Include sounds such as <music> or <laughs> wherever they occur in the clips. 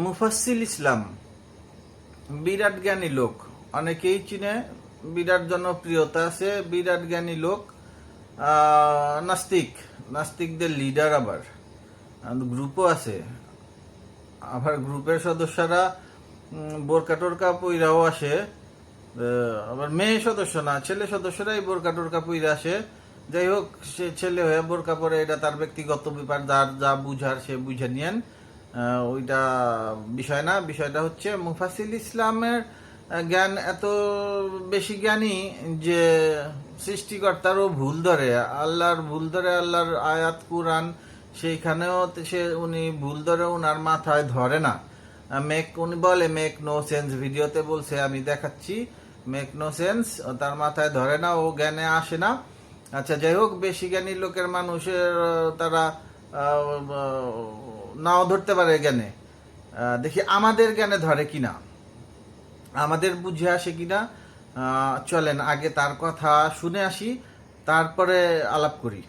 মুফাসিল ইসলাম, বিরাট জ্ঞানী লোক, অনেকেই চিনে, বিরাট জনপ্রিয়তা আছে, বিরাট জ্ঞানী লোক নাস্তিক, নাস্তিকদের লিডার আবার গ্রুপও আছে। আবার গ্রুপের সদস্যরা বোরকা টোরকা পইরাও আসে আবার মেয়ে সদস্য না, ছেলে সদস্যরাই বোরকা টোরকা পইরা আসে। যাই হোক, সে ছেলে হয়ে বোরকা পরে এটা তার ব্যক্তিগত ব্যাপার, যার যা বুঝার সে বুঝে নিয়েন। ওইটা বিষয় না, বিষয়টা হচ্ছে মুফাসিল ইসলামের জ্ঞান এত বেশি জ্ঞানী যে সৃষ্টিকর্তারও ভুল ধরে। আল্লাহর ভুল ধরে আল্লাহর আয়াত, কুরআন, সেইখানেও সে উনি ভুল ধরে ওনার মাথায় ধরে না। মেক উনি বলে মেক নো সেন্স ভিডিওতে বলছে, আমি দেখাচ্ছি মেক নো সেন্স তার মাথায় ধরে না, ও জ্ঞানে আসে না। আচ্ছা যাই হোক, বেশি জ্ঞানী লোকের মানুষের তারা নাও ধরতে পারে জ্ঞানে। দেখি আমাদের জ্ঞানে ধরে কিনা। আমাদের বুঝে আসে কিনা। চলেন, আগে তার কথা শুনে আসি, তারপরে আলাপ করি।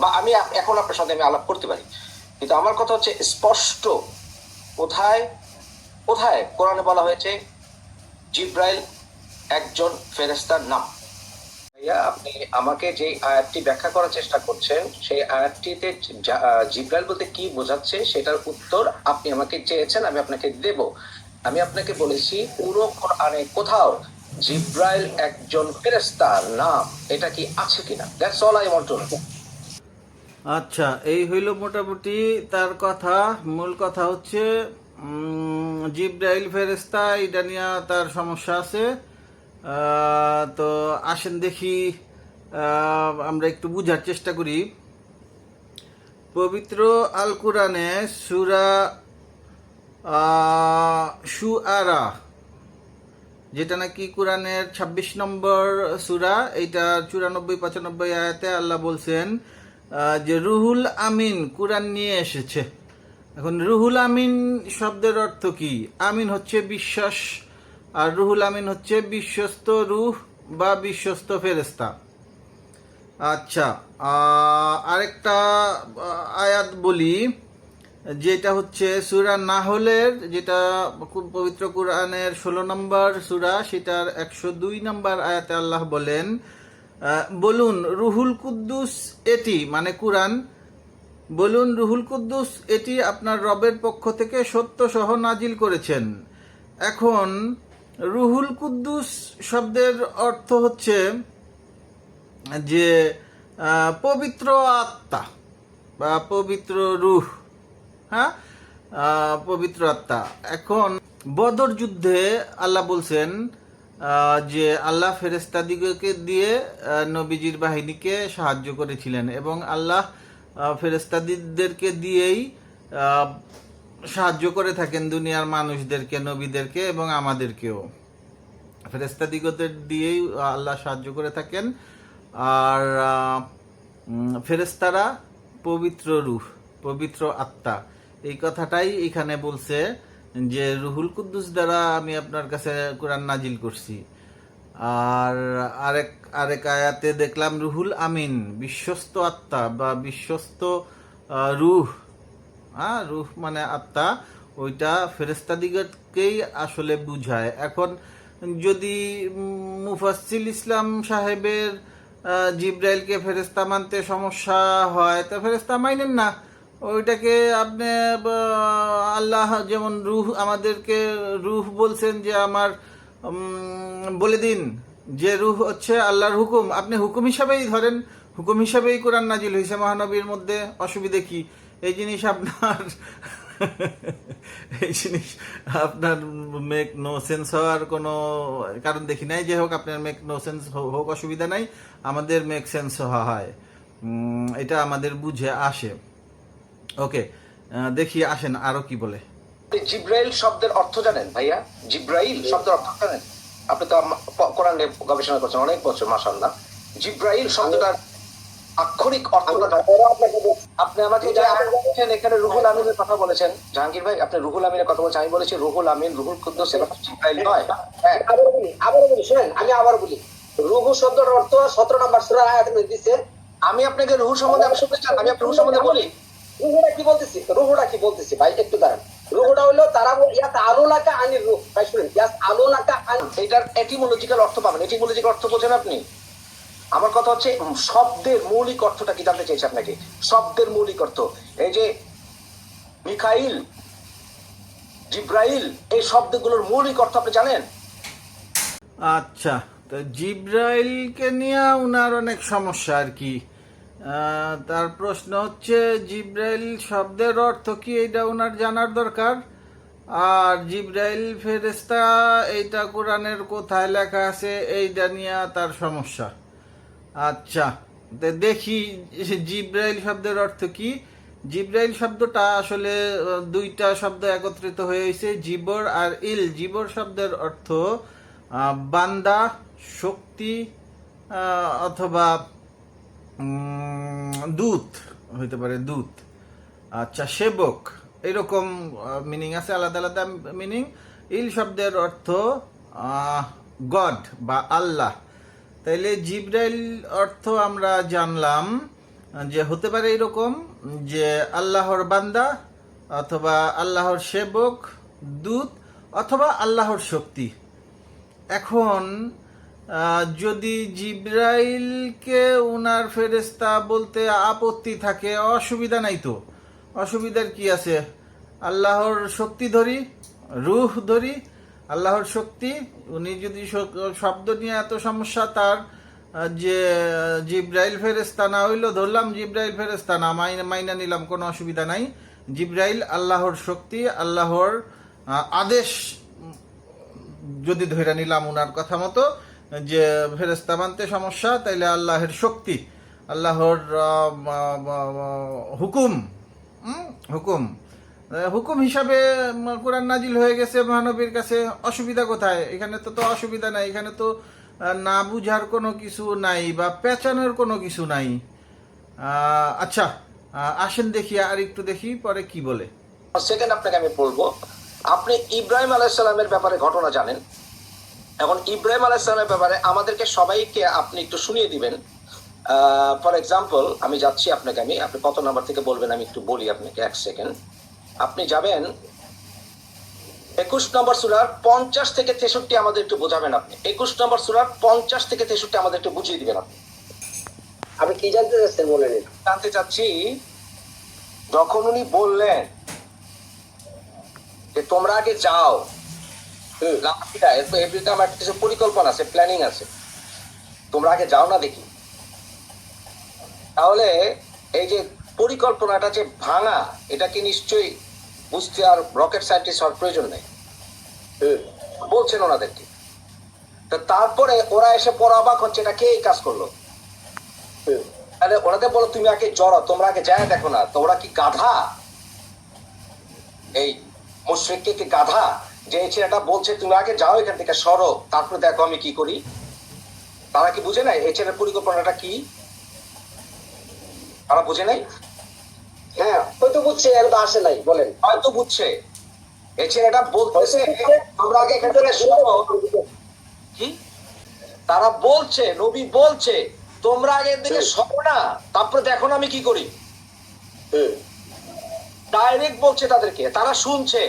বা আমি এখন আপনার সাথে আমি আলাপ করতে পারি। কিন্তু আমার কথা হচ্ছে স্পষ্ট, কোথায় কোথায় কোরআনে বলা হয়েছে, জিব্রাইল একজন ফেরেস্তার নাম। ভাইয়া আপনি আমাকে যে আয়াতটি ব্যাখ্যা করার চেষ্টা করছেন, সেই আয়াতটিতে জিব্রাইল বলতে কি বোঝাচ্ছে সেটার উত্তর আপনি আমাকে চেয়েছেন, আমি আপনাকে দেব। আমি আপনাকে বলেছি, পুরো কোরআনে কোথাও জিব্রাইল একজন ফেরেস্তার নাম, এটা কি আছে কিনা? That's all I want to আচ্ছা এই হইল মোটামুটি তার কথা। মূল কথা হচ্ছে জিব্রাইল ফেরেস্তা এটা নিয়ে তার সমস্যা আছে। তো আসেন দেখি আমরা একটু বুঝার চেষ্টা করি। পবিত্র আল কোরআনে সুরা সুআরা যেটা নাকি কোরআনের ২৬ নম্বর সুরা, এইটা চুরানব্বই, পঁচানব্বই আয়াতে আল্লাহ বলছেন যে রুহুল আমিন কোরআন নিয়ে এসেছে। এখন রুহুল আমিন শব্দের অর্থ কি? আমিন হচ্ছে বিশ্বাস আর রুহুল আমিন হচ্ছে বিশ্বস্ত রুহ বা বিশ্বস্ত ফেরেস্তা আচ্ছা আরেকটা আয়াত বলি, যেটা হচ্ছে সুরা নাহলের, যেটা পবিত্র কোরআনের ষোলো নম্বর সুরা, সেটার একশো দুই নম্বর আয়াতে আল্লাহ বলেন বলুন রুহুল কুদ্দুস এটি মানে কোরআন, বলুন রুহুল কুদ্দুস এটি আপনার রবের পক্ষ থেকে সত্য সহ নাজিল করেছেন। এখন রুহুল কুদ্দুস শব্দের অর্থ হচ্ছে যে পবিত্র আত্মা বা পবিত্র রুহ হ্যাঁ? পবিত্র আত্মা। এখন বদর যুদ্ধে আল্লাহ বলছেন যে আল্লাহ ফেরেস্তাদিগকে দিয়ে নবীজির বাহিনীকে সাহায্য করেছিলেন এবং আল্লাহ ফেরেস্তাদিদেরকে দিয়েই সাহায্য করে থাকেন দুনিয়ার মানুষদেরকে, নবীদেরকে এবং আমাদেরকেও। ফেরেস্তাদিগদের দিয়েই আল্লাহ সাহায্য করে থাকেন। আর ফেরেস্তারা পবিত্র রূহ, পবিত্র আত্মা। এই কথাটাই এখানে বলছে যে, রুহুল কুদ্দুস দ্বারা আমি আপনার কাছে কোরআন নাজিল করছি। আর আরেক আরেক আয়াতে দেখলাম, রুহুল আমিন, বিশ্বস্ত আত্মা বা বিশ্বস্ত রুহ। হ্যাঁ রুহ মানে আত্মা ওইটা ফেরেস্তাদিগকেই আসলে বুঝায়। এখন যদি উম, মুফাসসিল ইসলাম সাহেবের জিব্রাইলকে ফেরেস্তা মানতে সমস্যা হয় তা ফেরেস্তা মাইনেন না। ওইটাকে আপনি আল্লাহ যেমন রুহ আমাদেরকে রুহ বলছেন যে আমার বলে দিন যে রুহ হচ্ছে আল্লাহর হুকুম। আপনি হুকুম হিসাবেই ধরেন হুকুম হিসাবেই কোরআন নাজিল হয়েছে মহানবীর মধ্যে অসুবিধে কি? এই জিনিস আপনার, এই জিনিস আপনার মেক নো সেন্স হওয়ার কোনো কারণ দেখি নাই। যে হোক, আপনার মেক নো সেন্স হোক, অসুবিধা নাই। আমাদের মেক সেন্স হওয়া হয়। এটা আমাদের বুঝে আসে। ওকে দেখি আসেন আরও কি বলে। জিব্রাইল শব্দের অর্থ জানেন ভাইয়া? জিব্রাইল শব্দের অর্থ জানেন? আপনি তো কোরআন গবেষণা করছেন অনেক বছর মাসাল্লাহ জিব্রাইল শব্দটার আক্ষরিক অর্থটা আপনি আমাকে বলেছেন, এখানে রুহুল আমিনের কথা বলেছেন। জাহাঙ্গীর ভাই আপনি রুহুল আমিনের কথা বলছেন। আমি বলেছি রুহুল আমিন রুহুল কুদ্দুস জিব্রাইল নয়। হ্যাঁ। আবার বলি আবার বলি শুনেন আমি আবার বলি রুহু শব্দের অর্থ সতেরো নম্বর সুরা আয়াত দিচ্ছে আমি আপনাকে রুহুল সম্বন্ধে আমি শুনতে চান আমি আপনার রুহুল সম্বন্ধে বলি। রুহুটা কি বলতেছি? রুহুটা কি বলতেছি? ভাই একটু দাঁড়ান। রুহুটা হলো তারা বল- ইয়াত আলো নাকা আনির রুহ। ভাই শুনেন ইয়াত আলো নাকা আন এটার এটিমোলজিক্যাল অর্থ পাবেন। এটিমোলজিক্যাল অর্থ বোঝেন আপনি? আমার কথা হচ্ছে শব্দের মৌলিক অর্থটা কি জানতে চাইছি আপনাকে? শব্দের মৌলিক অর্থ। এই যে মিখাইল, জিব্রাইল, এই শব্দগুলোর মৌলিক অর্থ আপনি জানেন? আচ্ছা তো জিব্রাইলকে নিয়ে উনার অনেক সমস্যা আর কি। তার প্রশ্ন হচ্ছে, জিব্রাইল শব্দের অর্থ কি এইটা উনার জানার দরকার? আর জিব্রাইল ফেরেস্তা এইটা কোরআনের কোথায় লেখা আছে, এইটা নিয়ে তার সমস্যা। আচ্ছা দেখি জিব্রাইল শব্দের অর্থ কি? জিব্রাইল শব্দটা আসলে দুইটা শব্দ একত্রিত হয়েছে, জিবর আর ইল। জিবর শব্দের অর্থ বান্দা, শক্তি অথবা দূত, হইতে পারে দূত। আচ্ছা সেবক, এরকম মিনিং আছে, আলাদা আলাদা মিনিং ইল শব্দের অর্থ গড বা আল্লাহ। তাইলে জিব্রাইল অর্থ আমরা জানলাম যে হতে পারে এরকম যে আল্লাহর বান্দা অথবা আল্লাহর সেবক, দূত অথবা আল্লাহর শক্তি। এখন যদি জিব্রাইলকে উনার ফেরেস্তা বলতে আপত্তি থাকে, অসুবিধা নাই তো। অসুবিধার কি আছে? আল্লাহর শক্তি ধরি, রুহ ধরি আল্লাহর শক্তি, উনি যদি শব্দ নিয়ে এত সমস্যা, তার যে জিব্রাইল ফেরেস্তা না হইল, ধরলাম জিব্রাইল ফেরেস্তা না, মাইনা মাইনা নিলাম, কোনো অসুবিধা নাই। জিব্রাইল আল্লাহর শক্তি, আল্লাহর আদেশ, যদি ধরে নিলাম উনার কথা মতো, যে ফেরেস্তা মানতে সমস্যা, তাইলে আল্লাহের শক্তি, আল্লাহর হুকুম হুকুম। হুকুম হিসাবে কোরআন নাজিল হয়ে গেছে মহানবীর কাছে। অসুবিধা কোথায়? এখানে তো তো অসুবিধা নাই। এখানে তো না বুঝার কোনো কিছু নাই বা পেঁচানোর কোনো কিছু নাই। আচ্ছা আসেন দেখি, আর একটু দেখি, পরে কি বলে। সেকেন্ড আপনাকে আমি বলব, আপনি ইব্রাহিম আলাইসাল্লামের ব্যাপারে ঘটনা জানেন। এখন ইব্রাহিম আলাইসাল্লামের ব্যাপারে আমাদেরকে সবাইকে আপনি একটু শুনিয়ে দিবেন। ফর এক্সাম্পল আমি যাচ্ছি আপনাকে, আমি, আপনি কত নাম্বার থেকে বলবেন, আমি একটু বলি আপনাকে এক সেকেন্ড আপনি যাবেন? একুশ নম্বর সুরার পঞ্চাশ থেকে তেষট্টি আমাদের একটু বোঝাবেন আপনি। একুশ নম্বর সুরার পঞ্চাশ থেকে তেষট্টি আমাদের একটু বুঝিয়ে দিবেন আপনি। আপনি কি জানতে চাচ্ছেন বলে নিন জানতে চাচ্ছি যখন উনি বললেন যে তোমরা আগে যাও আমার কিছু পরিকল্পনা আছে প্ল্যানিং আছে। তোমরা আগে যাও না দেখি। তাহলে এই যে পরিকল্পনাটা যে ভাঙা এটাকে নিশ্চয়ই বুঝতে আর রকেট সায়েন্টিস্ট হওয়ার প্রয়োজন নেই। বলছেন ওনাদেরকে। তো তারপরে ওরা এসে পড়া অবাক হচ্ছে এটা কে এই কাজ করল? তাহলে ওনাদের বলো তুমি আগে জড়ো, তোমরা আগে যায় দেখো না তোমরা কি গাধা? এই মুশ্রিককে কি গাধা? যে ছেলেটা বলছে তুমি আগে যাও এখান থেকে, সরো, তারপরে দেখো আমি কি করি। তারা কি বুঝে নাই? এই ছেলের পরিকল্পনাটা কি? তারা বুঝে নাই? হ্যাঁ হয়তো বুঝছে একদম আসে নাই বলেন। হয়তো বুঝছে। এই ছেলেটা বলতেছে তোমরা আগে এখান থেকে সরো কি? তারা বলছে নবী বলছে তোমরা আগে দিকে সরো না তারপরে দেখো না আমি কি করি। ডাইরেক্ট বলছে তাদেরকে তারা শুনছে।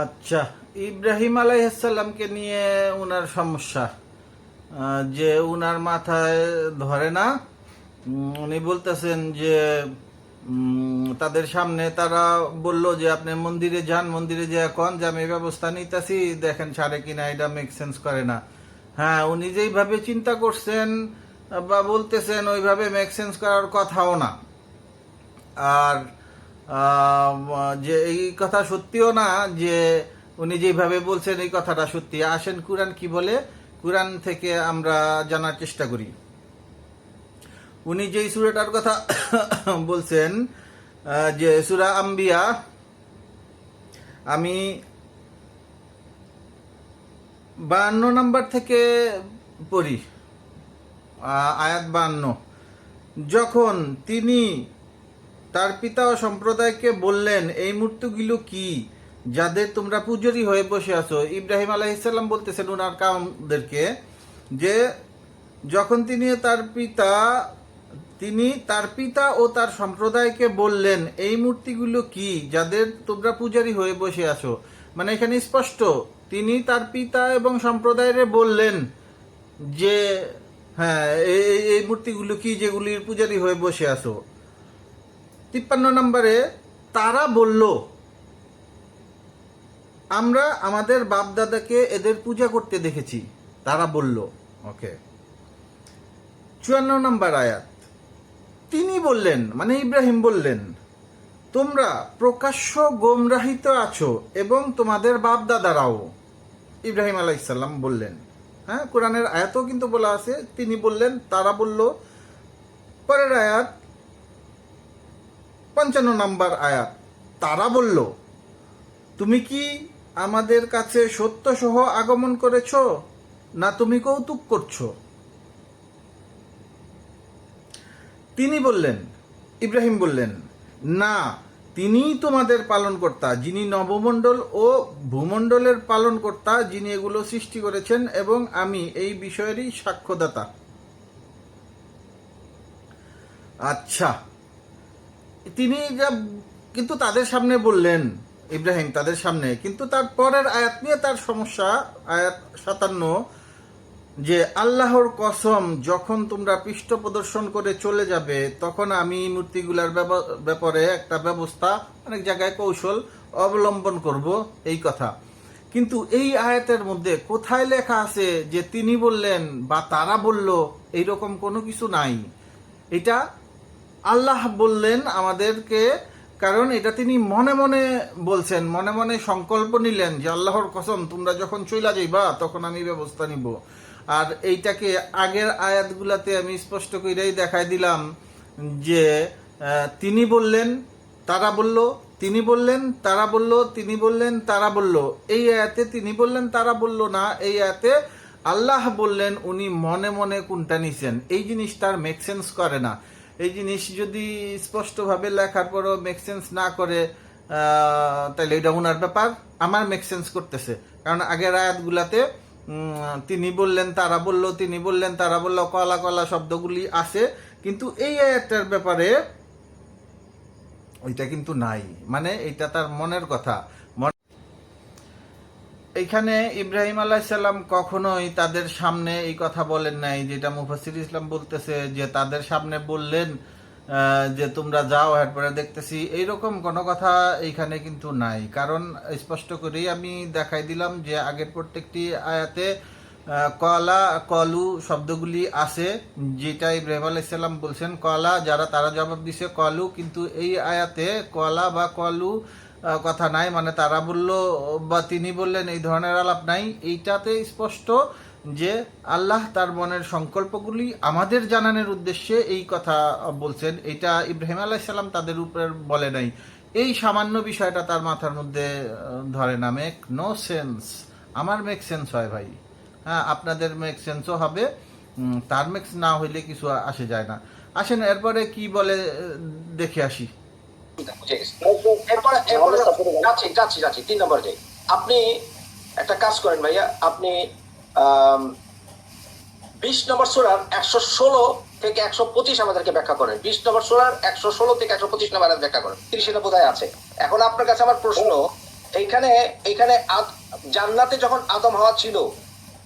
আচ্ছা ইব্রাহিম আলাইসাল্লামকে নিয়ে ওনার সমস্যা। আহ, যে উনার মাথায় ধরে না উনি বলতেছেন যে তাদের সামনে তারা বলল যে, আপনি মন্দিরে যান, মন্দিরে যে এখন যে আমি ব্যবস্থা নিতেছি, দেখেন ছাড়ে কিনা, এটা মেক সেন্স করে না। হ্যাঁ উনি যেইভাবে চিন্তা করছেন বা বলতেছেন, ওইভাবে মেক সেন্স করার কথাও না। আর যে এই কথা সত্যিও না, যে উনি যেভাবে বলছেন, এই কথাটা সত্যি। আসেন কুরআন কি বলে? কুরআন থেকে আমরা জানার চেষ্টা করি। উনি যেই সুরাটার কথা <coughs> বলছেন যে সুরা আম্বিয়া, আমি বান্ন নাম্বার থেকে পড়ি আয়াত বান্ন যখন তিনি তার পিতা ও সম্প্রদায়কে বললেন, এই মূর্তিগুলো কি যাদের তোমরা পূজারি হয়ে বসে আছো? ইব্রাহিম আলাইসাল্লাম বলতেছেন ওনার কামদেরকে যে যখন তিনি তার পিতা তিনি তার পিতা ও তার সম্প্রদায়কে বললেন, এই মূর্তিগুলো কি? যাদের তোমরা পূজারী হয়ে বসে আছো। মানে এখানে স্পষ্ট, তিনি তার পিতা এবং সম্প্রদায়ের বললেন যে হ্যাঁ এই, এই- মূর্তিগুলো কি যেগুলির পূজারী হয়ে বসে আছো? তিপ্পান্ন নম্বরে, তারা বলল, আমরা আমাদের বাপদাদাকে এদের পূজা করতে দেখেছি। তারা বলল, ওকে। চুয়ান্ন নম্বর আয়াত তিনি বললেন মানে ইব্রাহিম বললেন, তোমরা প্রকাশ্য গোমরাহিত আছো এবং তোমাদের বাপদাদারাও। ইব্রাহিম আলাইসাল্লাম বললেন। হ্যাঁ কোরআনের আয়াতও কিন্তু বলা আছে, তিনি বললেন, তারা বলল, পরের আয়াত, পঞ্চান্ন নম্বর আয়াত, তারা বলল, তুমি কি আমাদের কাছে সত্য সহ আগমন করেছ, না তুমি কৌতুক করছ? তিনি বললেন, ইব্রাহিম বললেন, না, তিনিই তোমাদের পালনকর্তা, যিনি নবমণ্ডল ও ভূমণ্ডলের পালনকর্তা, যিনি এগুলো সৃষ্টি করেছেন এবং আমি এই বিষয়েরই সাক্ষ্যদাতা। আচ্ছা তিনি যা, কিন্তু তাদের সামনে বললেন, ইব্রাহিম তাদের সামনে, কিন্তু তার পরের আয়াত নিয়ে তার সমস্যা, আয়াত সাতান্ন যে আল্লাহর কসম, যখন তোমরা পৃষ্ঠ প্রদর্শন করে চলে যাবে, তখন আমি মূর্তিগুলার ব্যাপারে একটা ব্যবস্থা, অনেক জায়গায় কৌশল অবলম্বন করব, এই কথা। কিন্তু এই আয়াতের মধ্যে কোথায় লেখা আছে যে তিনি বললেন বা তারা বলল, এইরকম কোনো কিছু নাই। এটা আল্লাহ বললেন আমাদেরকে, কারণ এটা তিনি মনে মনে বলছেন, মনে মনে সংকল্প নিলেন যে আল্লাহর কসম, তোমরা যখন চইলা যাইবা, তখন আমি ব্যবস্থা নিব। আর এইটাকে আগের আয়াতগুলাতে আমি স্পষ্ট করেই দেখাই দিলাম যে তিনি বললেন, তারা বলল, তিনি বললেন, তারা বলল, তিনি বললেন, তারা বলল। এই আয়াতে তিনি বললেন, তারা বলল না, এই আয়াতে আল্লাহ বললেন, উনি মনে মনে কোনটা নিছেন। এই জিনিস তার মেকসেন্স করে না। এই জিনিস যদি স্পষ্টভাবে লেখার পরও মেকসেন্স না করে তাহলে এটা ওনার ব্যাপার। আমার মেকসেন্স করতেছে। কারণ আগের আয়াতগুলাতে তিনি বললেন, তারা বলল, তিনি বললেন, তারা বলল, কলা কলা শব্দগুলি আছে, কিন্তু এই আয়াতটার ব্যাপারে ওইটা কিন্তু নাই। মানে এটা তার মনের কথা। এইখানে ইব্রাহিম আলাইসাল্লাম কখনোই তাদের সামনে এই কথা বলেন নাই, যেটা মুফাসির ইসলাম বলতেছে যে তাদের সামনে বললেন যে তোমরা যাও এরপরে দেখতেছি, এইরকম কোনো কথা এইখানে কিন্তু নাই। কারণ স্পষ্ট করেই আমি দেখাই দিলাম যে আগের প্রত্যেকটি আয়াতে কলা, কলু শব্দগুলি আছে যেটা ইব্রাহিম আলাইসাল্লাম বলছেন, কলা, যারা তারা জবাব দিছে কলু, কিন্তু এই আয়াতে কলা বা কলু কথা নাই মানে তারা বলল বা তিনি বললেন, এই ধরনের আলাপ নাই। এইটাতে স্পষ্ট যে আল্লাহ তার মনের সংকল্পগুলি আমাদের জানানোর উদ্দেশ্যে এই কথা বলছেন, এটা ইব্রাহিম আলাইসাল্লাম তাদের উপর বলে নাই। এই সামান্য বিষয়টা তার মাথার মধ্যে ধরে না। মেক নো সেন্স আমার মেক সেন্স হয় ভাই। হ্যাঁ আপনাদের মেক সেন্সও হবে তার মেক্স না হইলে কিছু আসে যায় না। আসেন, এরপরে কি বলে দেখে আসি। নম্বর আপনি একটা কাজ করেন ভাইয়া, আপনি বিশ নম্বর সুরার একশো ষোলো থেকে একশো পঁচিশ আমাদেরকে ব্যাখ্যা করেন। বিশ নম্বর সুরার একশো ষোলো থেকে একশো পঁচিশ নম্বর ব্যাখ্যা করেন। তিরিশটা বোধহয় আছে। এখন আপনার কাছে আমার প্রশ্ন, এইখানে এইখানে জান্নাতে যখন আদম হওয়া ছিল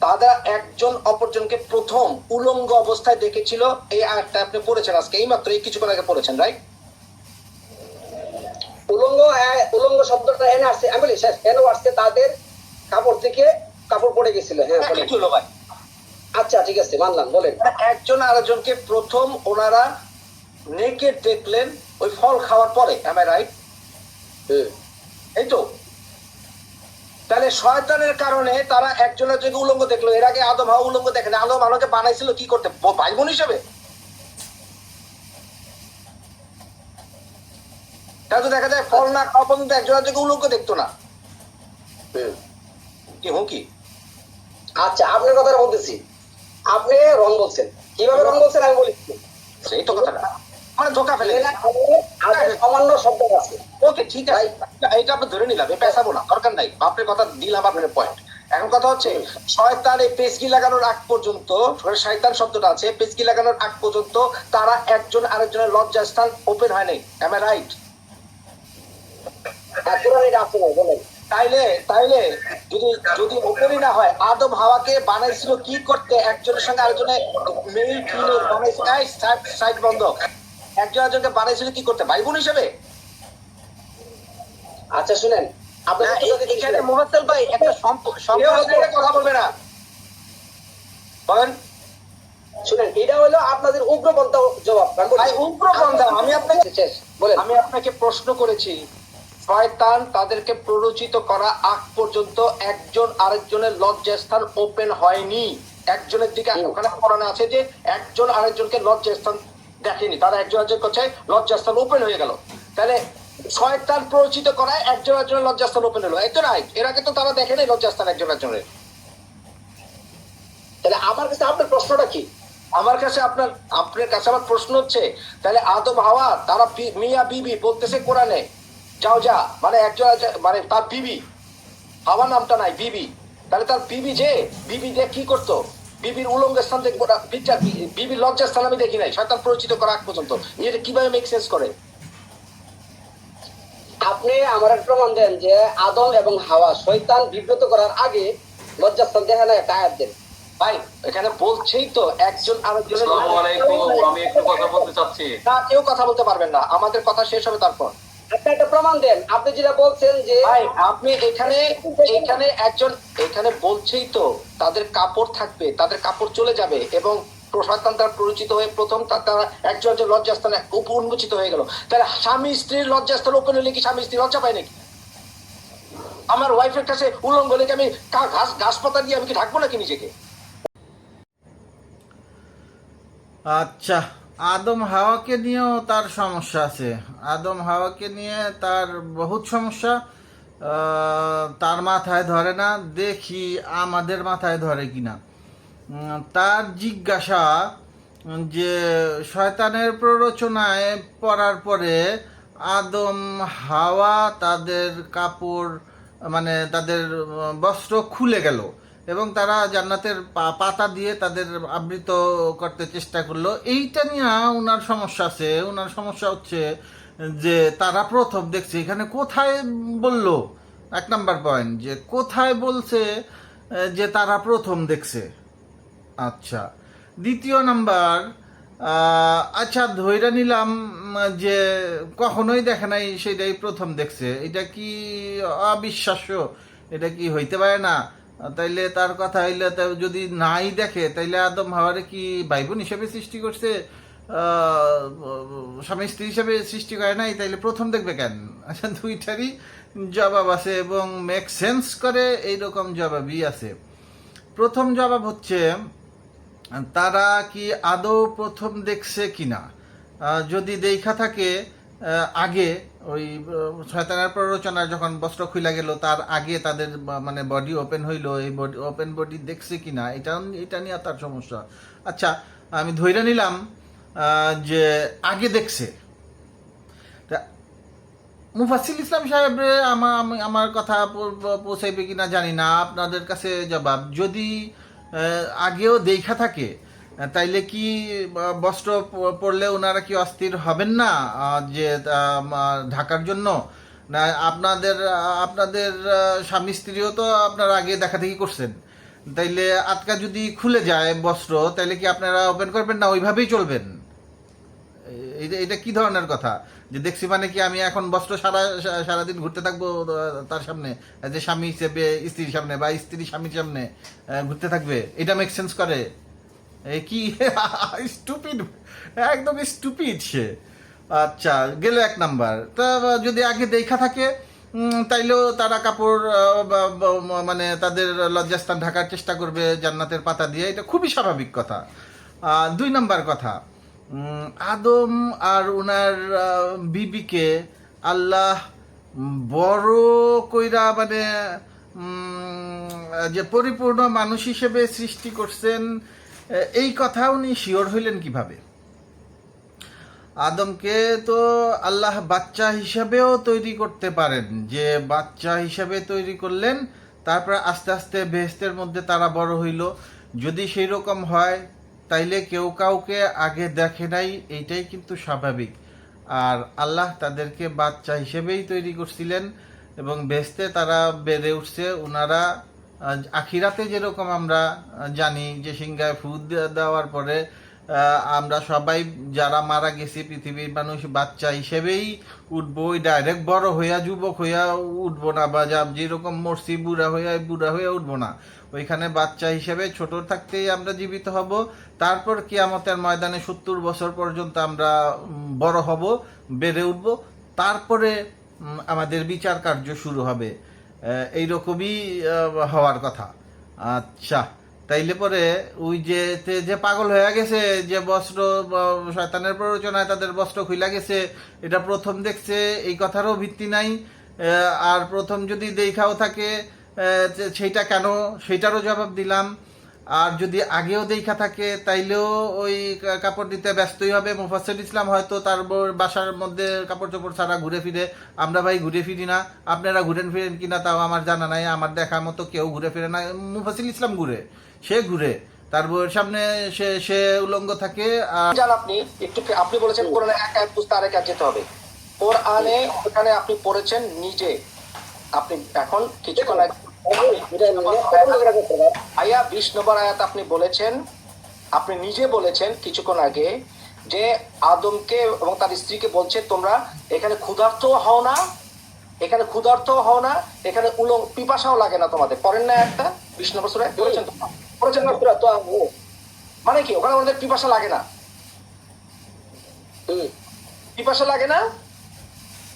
তারা একজন অপরজনকে প্রথম উলঙ্গ অবস্থায় দেখেছিল। এই আয়াতটা আপনি পড়েছেন আজকে, এই মাত্র, এই কিছুক্ষণ আগে পড়েছেন রাইট উলঙ্গ উলঙ্গ শব্দটা এনে আসছে, আমি বলি, শেষ, এনে আসছে তাদের কাপড় থেকে কাপড় পড়ে গেছিল হ্যাঁ। কি ভাই? আচ্ছা ঠিক আছে মানলাম বলেন। একজন আরেকজনকে প্রথম ওনারা নেকেড দেখলেন ওই ফল খাওয়ার পরে আই রাইট এই তো? তাহলে শয়তানের কারণে তারা একজন একজনকে উলঙ্গ দেখল এর আগে আদম হাওয়া উলঙ্গ দেখেন আদম আমাকে বানাইছিল কি করতে ভাই বোন হিসেবে? তাহলে তো দেখা যায় ফল না খাওয়া পর্যন্ত একজন একজনকে উলঙ্গ দেখতো না। কি হুঁকি আচ্ছা আপনার কথা বলতেছি। আপনি রং বলছেন। কীভাবে রং বলছেন আমি বলি। এই তো কথাটা। মানে ধোকা ফেলে এখানে আমাদের আগে সামান্য শব্দ আছে। ওকে ঠিক আছে। এটা আপনি ধরে নিলাম না দরকার নাই। বাপের কথা দিলাম আপনার পয়েন্ট এখন কথা হচ্ছে শয়তান এই পেসকি লাগানোর আগ পর্যন্ত শয়তান শব্দটা আছে পেসকি লাগানোর আগ পর্যন্ত তারা একজন আরেকজনের লজ্জাস্থান ওপেন হয় নাই। এম রাইট হ্যাঁ, এটা আছে না, বলেন। তাইলে তাইলে যদি যদি ওপেনই না হয় আদম হাওয়াকে বানাইছিল কি করতে? একজনের সঙ্গে আরেকজনের মেল ফিমেল বানাইছিল। সাইড বন্ধ। একজন আরেকজনকে বানাইছিল কি করতে? ভাই বোন হিসেবে? আচ্ছা শুনেন আপনি না, এ- এখানে মোহাম্মদ ভাই একটা সম্পর্ক কথা বলবে না। বলেন। শুনেন এটা হলো আপনাদের উগ্রপন্থা জবাব। উগ্রপন্থা, আমি আপনাকে- বলেন। আমি আপনাকে প্রশ্ন করেছি। শয়তান তাদেরকে প্ররোচিত করা আগ পর্যন্ত একজন আরেকজনের লজ্জাস্থান ওপেন হয়নি। একজনের দিকে ওখানে কোরআনে আছে যে একজন আরেকজনকে লজ্জাস্থান দেখেনি। তারা একজন আরেকজন করছে লজ্জাস্থান ওপেন হয়ে গেল। তাহলে শয়তান প্ররোচিত করায় একজন একজনের লজ্জাস্থান ওপেন হলো। এই তো নাই এর আগে তো তারা দেখেনি লজ্জাস্থান একজন একজনের তাহলে আমার কাছে আপনার প্রশ্নটা কি? আমার কাছে আপনার আপনার কাছে আমার প্রশ্ন হচ্ছে তাহলে আদম হাওয়া তারা মিয়া বিবি বলতেছে কোরআনে যাও যা মানে একজন আছে- মানে তার বিবি হাওয়া নামটা নাই বিবি তাহলে তার বিবি যে বিবি দিয়ে কি করতো? বিবির উলঙ্গ স্থান থেকে গোটা- বিদ্যা- বি- বিবির লজ্জার স্থান আমি দেখি নাই শয়তান পরিচিত করা আগ পর্যন্ত। এটা কীভাবে মেক সেন্স করে? আপনি আমার একটা প্রমাণ দেন যে আদম এবং হাওয়া শয়তান বিব্রত করার আগে লজ্জাস্থান দেখে না একটা আয়াত দেন। ভাই এখানে বলছেই তো একজন আরেকজনের আসসালামু আমি একটু কথা বলতে চাচ্ছি। না কেউ কথা বলতে পারবেন না আমাদের কথা শেষ হবে তারপর। আপনি একটা প্রমাণ দেন। আপনি যেটা বলছেন যে ভাই আপনি এখানে এখানে একজন এখানে বলছেই তো তাদের কাপড় থাকবে তাদের কাপড় চলে যাবে এবং শয়তান তারা পরিচিত হয়ে প্রথম তারা একজন যে লজ্জাস্থানে উন্মোচিত হয়ে গেল। তাহলে স্বামী স্ত্রীর লজ্জাস্থান ওপেন হলে কি স্বামী স্ত্রী লজ্জা পায় নাকি? আমার ওয়াইফের কাছে উলঙ্গ হলে কি আমি ঘাস ঘাস পাতা দিয়ে আমি কি ঢাকবো নাকি নিজেকে? আচ্ছা। আদম হাওয়াকে নিয়েও তার সমস্যা আছে। আদম হাওয়াকে নিয়ে তার বহুত সমস্যা। তার মাথায় ধরে না, দেখি আমাদের মাথায় ধরে কিনা। তার জিজ্ঞাসা যে শয়তানের প্ররোচনায় পড়ার পরে আদম হাওয়া তাদের কাপড় মানে তাদের বস্ত্র খুলে গেল। এবং তারা জান্নাতের পাতা দিয়ে তাদের আবৃত করতে চেষ্টা করল। এইটা নিয়ে ওনার সমস্যা আছে। ওনার সমস্যা হচ্ছে যে তারা প্রথম দেখছে, এখানে কোথায় বলল? এক নাম্বার পয়েন্ট যে কোথায় বলছে যে তারা প্রথম দেখছে। আচ্ছা দ্বিতীয় নাম্বার আচ্ছা ধৈরা নিলাম যে কখনোই দেখে নাই, সেটাই প্রথম দেখছে। এটা কি অবিশ্বাস্য? এটা কি হইতে পারে না? তাইলে তার কথা হইলে যদি নাই দেখে, তাইলে আদম হাওয়ারে কি ভাই বোন হিসেবে সৃষ্টি করছে? স্বামী স্ত্রী হিসেবে সৃষ্টি করে নাই? তাইলে প্রথম দেখবে কেন? আচ্ছা দুইটারই জবাব আছে এবং মেক সেন্স করে এইরকম জবাবই আছে। প্রথম জবাব হচ্ছে, তারা কি আদৌ প্রথম দেখছে কিনা? যদি দেখা থাকে আগে ওই শয়তানের প্ররোচনা যখন বস্ত্র খুলে গেল, তার আগে তাদের মানে বডি ওপেন হইল। এই বডি ওপেন বডি দেখছে কিনা, এটা এটা নিয়ে তার সমস্যা। আচ্ছা আমি ধৈর্য নিলাম যে আগে দেখছে। মুফাসিল ইসলাম সাহেব আমার আমার কথা পৌঁছাইবে কিনা জানি না। আপনাদের কাছে জবাব, যদি আগেও দেখা থাকে তাইলে কি বস্ত্র পরলে ওনারা কি অস্থির হবেন না যে ঢাকার জন্য? না, আপনাদের আপনাদের স্বামী স্ত্রীও তো আপনারা আগে দেখা দেখি করছেন। তাইলে আটকা যদি খুলে যায় বস্ত্র, তাইলে কি আপনারা ওপেন করবেন না, ওইভাবেই চলবেন? এটা এটা কি ধরনের কথা? যে দেখছি মানে কি আমি এখন বস্ত্র সারা সারাদিন ঘুরতে থাকব তার সামনে, যে স্বামী হিসেবে, স্ত্রীর সামনে বা স্ত্রী স্বামীর সামনে ঘুরতে থাকবে, এটা মেক সেন্স করে? কি? <laughs> স্টুপিড একদম স্টুপিড সে। আচ্ছা গেল এক নাম্বার। তা, যদি আগে দেখা থাকে তাইলেও তারা কাপড় মানে তাদের লজ্জাস্থান ঢাকার চেষ্টা করবে জান্নাতের পাতা দিয়ে। এটা খুবই স্বাভাবিক কথা। দুই নাম্বার কথা। আদম আর ওনার বিবিকে আল্লাহ বড় কইরা মানে যে পরিপূর্ণ মানুষ হিসেবে সৃষ্টি করছেন এই কথা উনি শিওর হইলেন কীভাবে? আদমকে তো আল্লাহ বাচ্চা হিসাবেও তৈরি করতে পারেন। যে বাচ্চা হিসাবে তৈরি করলেন, তারপরে আস্তে আস্তে বেহেস্তের মধ্যে তারা বড় হইল। যদি সেই রকম হয়, তাইলে কেউ কাউকে আগে দেখে নাই, এইটাই কিন্তু স্বাভাবিক। আর আল্লাহ তাদেরকে বাচ্চা হিসেবেই তৈরি করছিলেন এবং বেহেস্তে তারা বেড়ে উঠছে। ওনারা আখিরাতে যেরকম আমরা জানি যে সিংহায় ফুদ দেওয়ার পরে আমরা সবাই যারা মারা গেছি, পৃথিবীর মানুষ, বাচ্চা হিসেবেই উঠবো, ওই ডাইরেক্ট বড় হইয়া, যুবক হইয়া উঠবো না, বা যা যেরকম মরছি, বুড়া হইয়া বুড়া হইয়া উঠবো না। ওইখানে বাচ্চা হিসেবে ছোট থাকতেই আমরা জীবিত হব। তারপর কিয়ামতের ময়দানে সত্তর বছর পর্যন্ত আমরা বড় হব, বেড়ে উঠব। তারপরে আমাদের বিচার কার্য শুরু হবে। আহ, এইরকমই হওয়ার কথা। আচ্ছা তাইলে পরে ওই যে যে পাগল হয়ে গেছে যে বস্ত্র শয়তানের প্ররোচনায় তাদের বস্ত্র খুইলা গেছে এটা প্রথম দেখছে এই কথারও ভিত্তি নাই। আর প্রথম যদি দেখাও থাকে সেইটা কেন? সেইটারও জবাব দিলাম। আর যদি আগেও দেখা থাকে তাইলেও ওই কাপড় দিতে ব্যস্তই হবে। মুফাসিল ইসলাম হয়তো তার বাসার মধ্যে কাপড় চোপড় ছাড়া ঘুরে ফিরে। আমরা ভাই ঘুরে ফিরি না। আপনারা ঘুরেন ফিরেন কিনা তাও আমার জানা নাই। আমার দেখার মতো কেউ ঘুরে ফিরে না। মুফাসিল ইসলাম ঘুরে। সে ঘুরে। তার বউয়ের সামনে সে সে উলঙ্গ থাকে আর জান আপনি একটু আপনি বলেছেন কোরআনে এক আয়াত বুঝতে আরেক আয়াত যেতে হবে। কোরআনে ওখানে আপনি পড়েছেন নিজে। আপনি এখন কিছুক্ষণ আয়া বিশ নম্বর আয়াত আপনি বলেছেন আপনি নিজে বলেছেন কিছুক্ষণ আগে যে আদমকে এবং তার স্ত্রীকে বলছে তোমরা এখানে ক্ষুধার্ত হও না এখানে ক্ষুধার্ত হও না এখানে উলং পিপাসাও লাগে না তোমাদের। পড়েন না একটা বিশ নম্বর সুরায়? বলেছেন তো? বলেছেন না? সুরা তো? মানে কি? ওখানে আমাদের পিপাসা লাগে না। পিপাসা লাগে না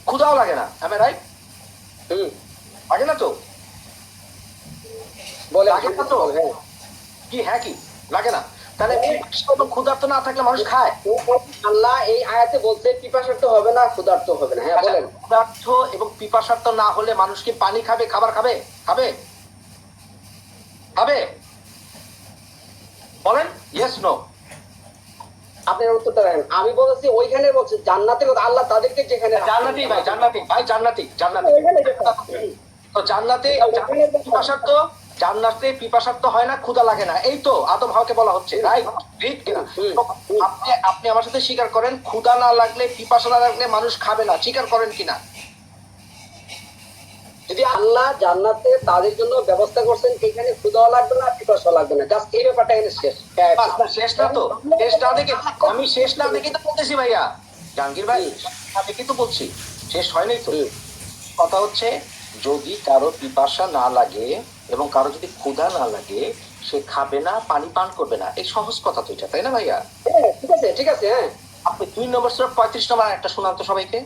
ক্ষুধাও লাগে না। আমি রাইট। লাগে না তো? বলে? হ্যাঁ। কি হ্যাঁ কি? লাগে না। তাহলে ক্ষুধার্ত না থাকলে মানুষ খায়? আল্লাহ এই আয়াতে বলছে পিপাসার্থ হবে না ক্ষুধার্ত হবে না। হ্যাঁ বলেন। ক্ষুধার্ত এবং পিপাসার্থ না হলে মানুষ কি পানি খাবে খাবার খাবে? খাবে? খাবে? বলেন ইয়েস নো আপনার উত্তরটা রাখেন আমি বলেছি ওইখানে বলছি জান্নাতের আল্লাহ তাদেরকে যেখানে জান্নাতি ভাই জান্নাতি। ভাই জান্নাতি জান্নাতি। তো জান্নাতে পিপাসার্থ জান্নাতে পিপাসার্থ হয় না ক্ষুধা লাগে না। এই তো আদম হাওয়াকে বলা হচ্ছে রাইট ঠিক কিনা? আপনি আপনি আমার সাথে স্বীকার করেন ক্ষুধা না লাগলে পিপাসা না লাগলে মানুষ খাবে না। স্বীকার করেন কিনা? যদি আল্লাহ জান্নাতে তাদের জন্য ব্যবস্থা করছেন এখানে ক্ষুদাও লাগবে না পিপাসা লাগবে না। জাস্ট এই ব্যাপারটা এখানে শেষ। হ্যাঁ, শেষ না তো। শেষ না দেখে আমি শেষ না দেখে তো বলতেছি ভাইয়া। জাহাঙ্গীর ভাই না দেখে তো বলছি। শেষ হয়নি তো। কথা হচ্ছে যদি কারও পিপাসা না লাগে এবং কারও যদি ক্ষুধা না লাগে সে খাবে না পানি পান করবে না। এই সহজ কথা তো এটা তাই না ভাইয়া? হ্যাঁ, ঠিক আছে ঠিক আছে হ্যাঁ। আপনি দুই নম্বর সুরা পঁয়ত্রিশ নম্বর একটা শোনান তো সবাইকে।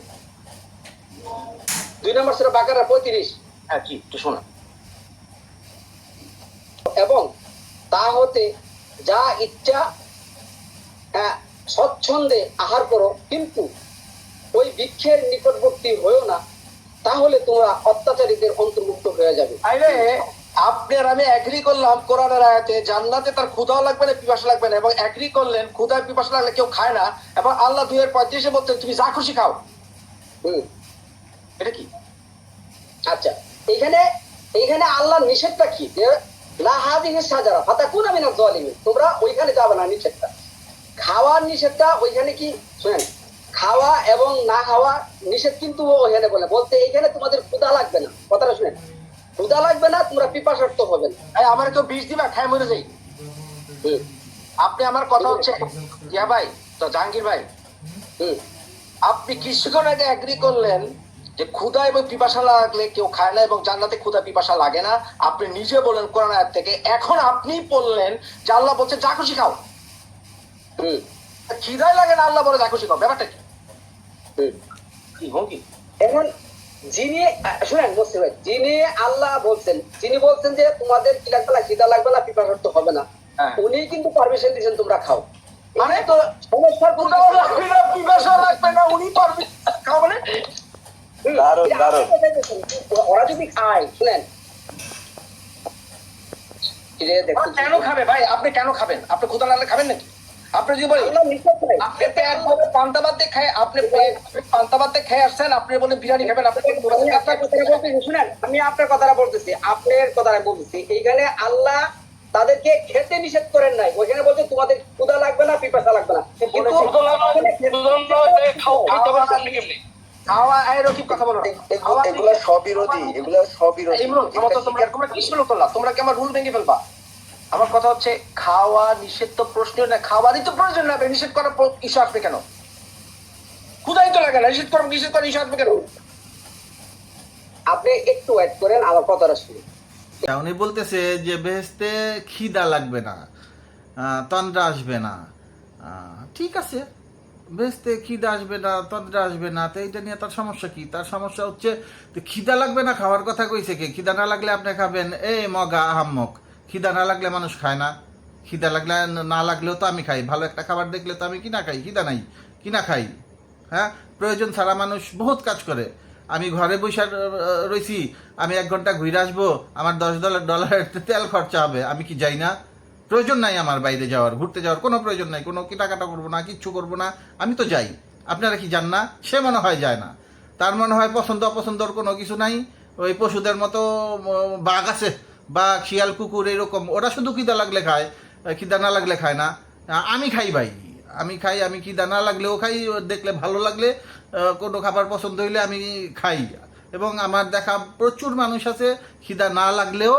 দুই নম্বর সেটা বাকারা পঁয়ত্রিশ। হ্যাঁ জি একটু শোনান। এবং তা হতে যা ইচ্ছা হ্যাঁ, স্বচ্ছন্দে আহার করো কিন্তু ওই বৃক্ষের নিকটবর্তী হয়েও না তাহলে তোমরা অত্যাচারীদের অন্তর্ভুক্ত হয়ে যাবে। আরে আপনি আর আমি এগ্রি করলাম কোরআনের আয়াতে জান্নাতে তার ক্ষুধাও লাগবে না পিপাসা লাগবে না এবং এগ্রি করলেন ক্ষুধায় পিপাসা লাগলে কেউ খায় না এবং আল্লাহ দুই হাজার পঁয়ত্রিশে বলতে তুমি যা খুশি খাও। এটা কি? আচ্ছা এখানে এইখানে আল্লাহ নিষেধটা কি? যে লা হাদিহি সাজারা ফাতাকুন মিনাজ জালিমিন তোমরা ওইখানে যাবে না নিষেধটা। খাওয়ার নিষেধটা ওইখানে কি? শুনেন খাওয়া এবং না খাওয়া নিষেধ কিন্তু ওইখানে বলে বলতে এইখানে তোমাদের ক্ষুধা লাগবে না। কথাটা শুনেন। ক্ষুধা লাগবে না তোমরা পিপাসার্থ হবে না। আমার কেউ বিষ দিবা? খায় মরে যাই। আপনি আমার কথা হচ্ছে ইয়া ভাই তো জাহাঙ্গীর ভাই আপনি কিছুক্ষণ আগে এগ্রি করলেন যে ক্ষুধা এবং পিপাসা লাগলে কেউ খায় না এবং জান্নাতে ক্ষুধা পিপাসা লাগে না। আপনি নিজে বলেন কোরআন আয়াত থেকে এখন আপনি বললেন যে আল্লাহ বলছে যা খুশি খাও। খিদাই লাগে না আল্লাহ বলে যা খুশি খাও। ব্যাপারটা কি? এখন যিনি শুনেন ভাই যিনি আল্লাহ বলছেন যিনি বলছেন যে তোমাদের কি লাগবে না খিদা লাগবে না হবে না হ্যাঁ। উনি কিন্তু পারমিশন দিয়েছেন তোমরা খাও। মানে তো সমস্যার কোনো পিপাসা লাগবে না উনি পারবে খাও মানে? ওরা যদি খায় শুনেন। কেন খাবে ভাই? আপনি কেন খাবেন? আপনি ক্ষুধা লাগলে খাবেন নাকি? আপনি যদি বলেন। আপনি পেট ভরে পান্তা ভাত খায় আপনি পান্তা ভাত খেয়ে আসছেন আপনি বলে বিরিয়ানি খাবেন আপনি আমি আপনার কথাটা বলতেছি শুনেন আমি আপনার কথাটা বলতেছি আপনার কথাটা বলতেছি। এইখানে আল্লাহ তাদেরকে খেতে নিষেধ করেন নাই। ওইখানে বলছে তোমাদের লাগবে না পিপাসা লাগবে না। কিন্তু খাওয়া কথা বলো এগুলো এগুলো তোমরা তোমরা? কি আমার রুল ভেঙে ফেলবা? আমার কথা হচ্ছে, খাওয়া নিষেধ তো প্রশ্ন না খাওয়ারই তো প্রয়োজন না নিষেধ করার ইস্যু আসবে কেন? ক্ষুদাই তো লাগে না, নিষেধ করার নিষেধ করার ইস্যু আসবে কেন? আপনি একটু ওয়েট করেন, আমার কথাটা তা উনি বলতেছে যে বেহেস্তে খিদা লাগবে না তন্দ্রা আসবে না। ঠিক আছে বেহেস্তে খিদা আসবে না, তন্দ্রা আসবে না, তো এইটা নিয়ে তার সমস্যা কি? তার সমস্যা হচ্ছে, তো খিদা লাগবে না, খাওয়ার কথা কইছে কি? খিদা না লাগলে আপনি খাবেন, এই মগা আহাম্মক। খিদা না লাগলে মানুষ খায় না। খিদা লাগলে, না লাগলেও তো আমি খাই। ভালো একটা খাবার দেখলে তো আমি কিনা খাই, খিদা নাই, কিনা খাই। হ্যাঁ? প্রয়োজন ছাড়া মানুষ বহুত কাজ করে। আমি ঘরে বসে রয়েছি আমি এক ঘণ্টা ঘুরে আসব, আমার দশ ডলার ডলারের তেল খরচা হবে, আমি কি যাই না? প্রয়োজন নাই আমার বাইরে যাওয়ার, ঘুরতে যাওয়ার, কোনো প্রয়োজন নাই, কোনো কেনাকাটা করব না, কিচ্ছু করব না, আমি তো যাই। আপনারা কি যান না? সে মনে হয় যায় না। তার মনে হয় পছন্দ অপছন্দর কোনো কিছু নাই। ওই পশুদের মতো বাঘ আছে। বা শিয়াল কুকুর এরকম, ওরা শুধু খিদা লাগলে খায়, খিদা না লাগলে খায় না। আমি খাই ভাই, আমি খাই, আমি খিদা না লাগলেও খাই, দেখলে ভালো লাগলে কোনো খাবার পছন্দ হইলে আমি খাই। এবং আমার দেখা প্রচুর মানুষ আছে, খিদা না লাগলেও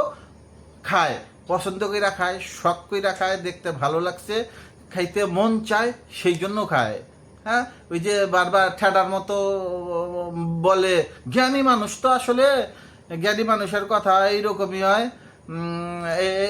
খায়, পছন্দ কইরা খায়, শখ কইরা খায়, দেখতে ভালো লাগছে, খাইতে মন চায়, সেই জন্য খায়। হ্যাঁ? ওই যে বারবার ঠেডার মতো বলে, জ্ঞানী মানুষ তো আসলে জ্ঞানী মানুষের কথা এইরকমই হয়। উম, এ- এ-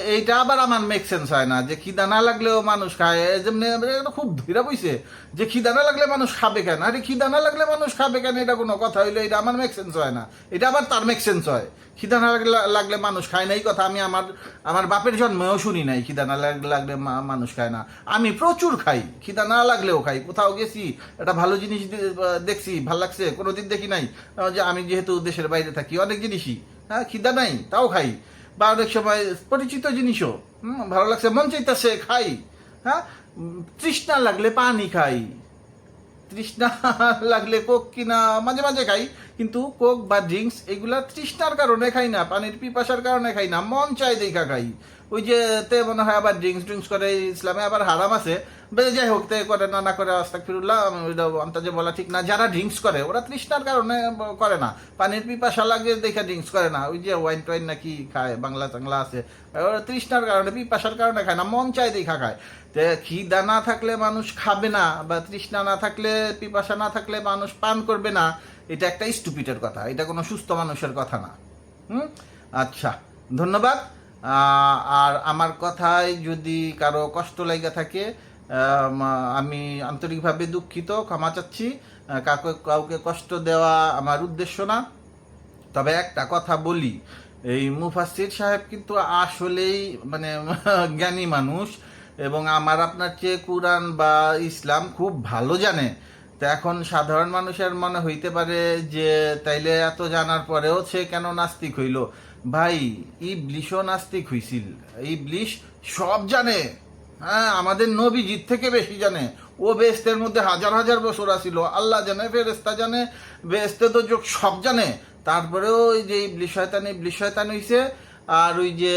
এইটা আবার আমার মেক সেন্স হয় না। যে খিদা না লাগলেও মানুষ খায়। যেমনি খুব ধীরা বইছে যে খিদা না লাগলে মানুষ খাবে কেন? আরে খিদা না লাগলে মানুষ খাবে কেন? এটা কোনো কথা হইল, এটা আমার মেক সেন্স হয় না। এটা আবার তার মেক সেন্স হয়। খিদা না লাগলে লাগলে মানুষ খায় না, এই কথা আমি আমার আমার বাপের জন্মেও শুনি নাই। খিদা না লাগ- লাগলে মানুষ খায় না। আমি প্রচুর খাই। খিদা না লাগলেও খাই। কোথাও গেছি, একটা ভালো জিনিস দেখছি, ভালো লাগছে, কোনোদিন দেখি নাই। যে আমি যেহেতু দেশের বাইরে থাকি, অনেক জিনিসই। হ্যাঁ খিদা নাই, তাও খাই। বা অনেক সময় পরিচিত জিনিসও ভালো লাগছে, মন চাইতেছে, খাই হ্যাঁ? তৃষ্ণা লাগলে পানি খাই। তৃষ্ণা <laughs> লাগলে কোক কিনা, মাঝে মাঝে খাই, কিন্তু কোক বা ড্রিঙ্কস এগুলা তৃষ্ণার কারণে খাই না, পানির পিপাসার কারণে খাই না, মন চাই দেখা খাই। ওই যে তে মনে হয় আবার ড্রিঙ্কস ড্রিঙ্কস করে ইসলামে আবার হারাম আছে। বে, যাই হোক, তে করে না না করে আস্তাক ফিরুল্লাহ আন্তাজে বলা ঠিক না। যারা ড্রিঙ্কস করে, ওরা তৃষ্ণার কারণে করে না। পানির পিপাসা লাগে দেখে ড্রিঙ্কস করে না। ওই যে ওয়াইন টোয়াইন নাকি খায়, বাংলা টাংলা আছে। ওরা তৃষ্ণার কারণে, পিপাসার কারণে খায় না, মন চাই দেখা খায়। তে খিদা না থাকলে মানুষ খাবে না, বা তৃষ্ণা না থাকলে, পিপাসা না থাকলে মানুষ পান করবে না, এটা একটা স্টুপিটের কথা। এটা কোনো সুস্থ মানুষের কথা না। হুম? আচ্ছা ধন্যবাদ। আর আমার কথায় যদি কারও কষ্ট লেগে থাকে আমি আন্তরিকভাবে দুঃখিত, ক্ষমা চাচ্ছি। কাউকে কাউকে কষ্ট দেওয়া আমার উদ্দেশ্য না। তবে একটা কথা বলি, এই মুফাসির সাহেব কিন্তু আসলেই মানে <laughs> জ্ঞানী মানুষ এবং আমার আপনার চেয়ে কোরআন বা ইসলাম খুব ভালো জানে। তো এখন সাধারণ মানুষের মনে হইতে পারে যে, তাইলে এত জানার পরেও সে কেন নাস্তিক হইল? ভাই ই ইবলিশও নাস্তিক হইছিল। ইবলিশ সব জানে। হ্যাঁ আমাদের নবীজির থেকে বেশি জানে। ও বেস্তের মধ্যে হাজার হাজার বছর আসিল আল্লাহ জানে ফেরেস্তা জানে বেস্তে তো যোগ সব জানে। তারপরেও ওই যে ইবলিশ শয়তান ইবলিশ শয়তান হইছে, আর ওই যে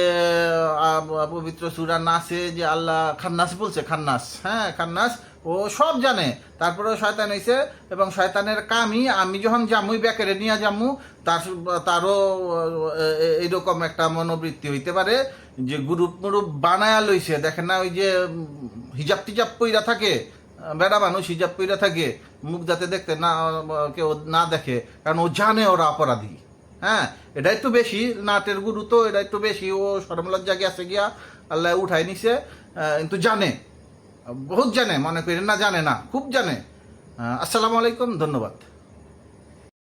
পবিত্র সুরা নাসে যে আল্লাহ খান্নাস বলছে, খান্নাস। হ্যাঁ খান্নাস, ও সব জানে। তারপরে শয়তান হইছে, এবং শয়তানের কামই আমি যখন জামুই ব্যাকেরে নিয়ে জামু তার, তারও এইরকম একটা মনোবৃত্তি হইতে পারে যে গ্রুপ মুরুপ বানায়া লইছে। দেখেন না, ওই যে হিজাব টিজাব পইরা থাকে বেড়া মানুষ হিজাব পইরা থাকে, মুখ যাতে দেখতে না, কেউ না দেখে, কারণ ও জানে ওরা অপরাধী। হ্যাঁ এটা একটু বেশি, নাটের গুরু তো এটা একটু বেশি, ও সরম লজ্জা গেছে গিয়া, আল্লাহ উঠাই নিছে কিন্তু জানে, বহুত জানে, মনে করেন না জানে না, খুব জানে। আসসালামু আলাইকুম, ধন্যবাদ।